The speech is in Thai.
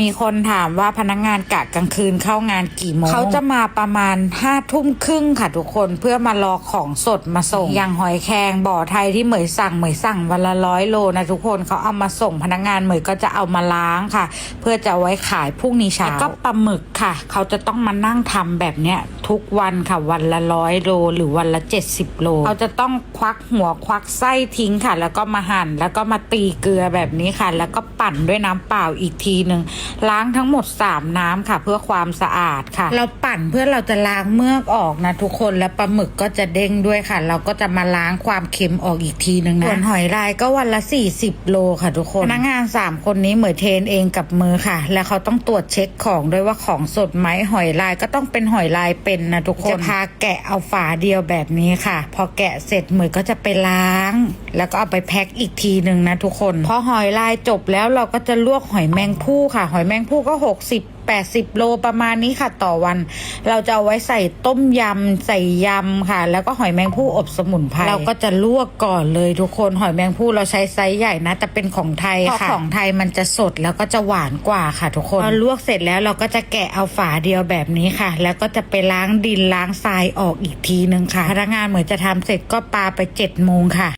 มีคนถามว่าพนักงานกะกลางคืนเข้างานกี่โมงเขาจะมาประมาณห้าทุ่มครึ่งค่ะทุกคนเพื่อมารอของสดมาส่งอย่างหอยแครงบ่อไทยที่เหมยสั่งเหมยสั่งวันละร้อยโลนะทุกคนเขาเอามาส่งพนักงานเหมยก็จะเอามาล้างค่ะ เพื่อจะเอาไว้ขายพรุ่งนี้เช้าแล้วก็ปลาหมึกค่ะ เขาจะต้องมานั่งทำแบบเนี้ย ทุกวันค่ะวันละร้อยโลหรือวันละ 70 โลเขาจะต้องควักหัวควักไส้ทิ้งค่ะ แล้วก็มาหั่นแล้วก็มาตีเกลือแบบนี้ค่ะ แล้วก็ปั่นด้วยน้ำเปล่าอีกทีหนึ่งล้างทั้งหมด 3 น้ำค่ะ เพื่อความสะอาดค่ะ เราปั่นเพื่อเราจะล้างเมือกออกนะทุกคนแล้วปลาหมึกก็จะเด้งด้วยค่ะ เราก็จะมาล้างความเค็มออกอีกทีหนึ่งนะส่วนหอยลายก็วันละ 40 โลค่ะทุกคนพนักงาน 3 คนนี้เหมือนเทรนเองกับมือค่ะ แล้วเขาต้องตรวจเช็คของด้วยว่าของสดไหมหอยลายก็ต้องเป็นหอยลายเป็นนะทุกคนจะพาแกะเอาฝาเดียวแบบนี้ค่ะ พอแกะเสร็จเหมือนก็จะไปล้าง แล้วก็เอาไปแพ็คอีกทีหนึ่งนะทุกคนพอหอยลายจบแล้วเราก็จะลวกหอยแมงผู้ค่ะ หอยแมงผู้ก็ 60 80 โลประมาณนี้ค่ะต่อวัน เราจะเอาไว้ใส่ต้มยำใส่ยำค่ะ แล้วก็หอยแมงผู้อบสมุนไพรเราก็จะลวกก่อนเลยทุกคนหอยแมงผู้เราใช้ไซส์ใหญ่นะแต่เป็นของไทยค่ะของไทยมันจะสดแล้วก็จะหวานกว่าค่ะ ทุกคนพอลวกเสร็จแล้วเราก็จะแกะเอาฝาเดียวแบบนี้ค่ะ แล้วก็จะไปล้างดินล้างทรายออกอีกทีนึงค่ะพนักงานเหมือนจะทำเสร็จก็ปาไป7โมงค่ะ